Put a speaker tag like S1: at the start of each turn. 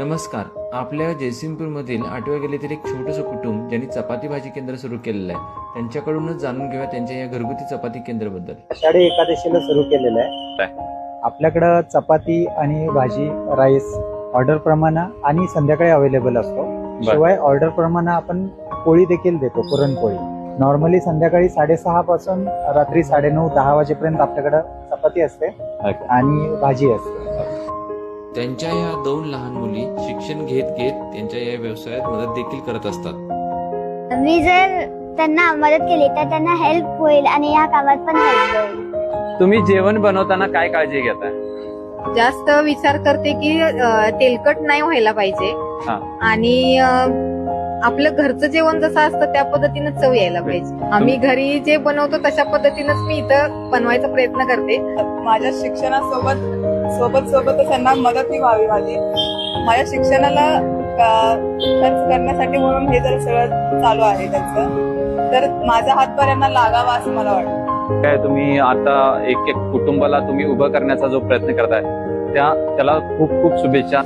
S1: नमस्कार. आपल्या जयसिंगपूरमधील आठव्या गेलेतील एक छोटंसं कुटुंब ज्यांनी चपाती भाजी केंद्र सुरू केलेलं आहे. त्यांच्याकडूनच जाणून घेऊया त्यांच्या या घरगुती चपाती केंद्राबद्दल.
S2: आषाढी एकादशीला सुरू केलेलं आहे. आपल्याकडं चपाती आणि भाजी राईस ऑर्डर प्रमाणे आणि संध्याकाळी अवेलेबल असतो. शिवाय ऑर्डर प्रमाणे आपण पोळी देखील देतो पुरणपोळी. नॉर्मली संध्याकाळी साडेसहा पासून रात्री साडेनऊ दहा वाजेपर्यंत आपल्याकडं चपाती असते. आणि भाजी असते.
S1: त्यांच्या या दोन लहान मुली शिक्षण घेत घेत त्यांच्या या व्यवसायात मदत देखील करत असतात.
S3: मी जर त्यांना मदत केली तर त्यांना हेल्प होईल आणि या कामात पण हेल्प होईल.
S4: तुम्ही जेवण बनवताना काय काळजी घेताय
S5: जास्त विचार करते की तेलकट नाही व्हायला पाहिजे.
S4: हा.
S5: आणि आपलं घरचं जेवण जसं असतं त्या पद्धतीनं चव यायला पाहिजे. आम्ही घरी जे बनवतो तशा पद्धतीनंच मी इथं बनवायचा प्रयत्न करते.
S6: माझ्या शिक्षणासोबत सोबत सोबतच त्यांना मदतही व्हावी माझी माझ्या शिक्षणाला खर्च करण्यासाठी म्हणून हे जर सगळं चालू आहे त्यांचं तर माझा हातभार यांना लागावा असं मला वाटतं.
S4: काय तुम्ही आता एक एक कुटुंबाला तुम्ही उभं करण्याचा जो प्रयत्न करताय त्या त्याला खूप खूप शुभेच्छा.